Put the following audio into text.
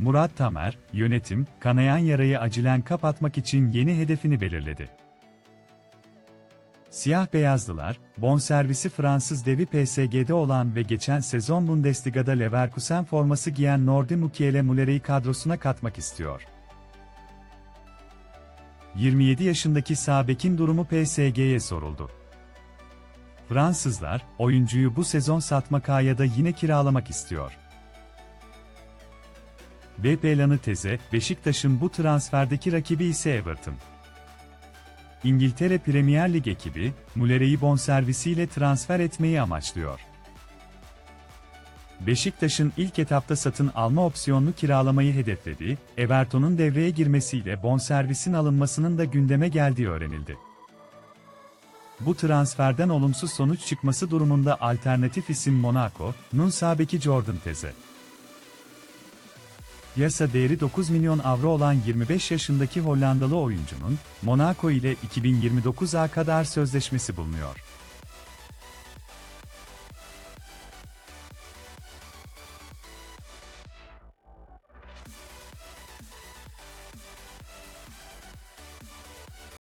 Murat Tamer, yönetim, kanayan yarayı acilen kapatmak için yeni hedefini belirledi. Siyah beyazlılar, bonservisi Fransız devi PSG'de olan ve geçen sezon Bundesliga'da Leverkusen forması giyen Nordi Mukiele Muller'i kadrosuna katmak istiyor. 27 yaşındaki Sabek'in durumu PSG'ye soruldu. Fransızlar, oyuncuyu bu sezon satmak ya da yine kiralamak istiyor. B planı teze, Beşiktaş'ın bu transferdeki rakibi ise Everton. İngiltere Premier Lig ekibi, Muller'i bonservisiyle transfer etmeyi amaçlıyor. Beşiktaş'ın ilk etapta satın alma opsiyonlu kiralamayı hedeflediği, Everton'un devreye girmesiyle bonservisin alınmasının da gündeme geldiği öğrenildi. Bu transferden olumsuz sonuç çıkması durumunda alternatif isim Monaco'nun sağ beki Jordan Teze. Yasa değeri 9 milyon avro olan 25 yaşındaki Hollandalı oyuncunun, Monaco ile 2029'a kadar sözleşmesi bulunuyor.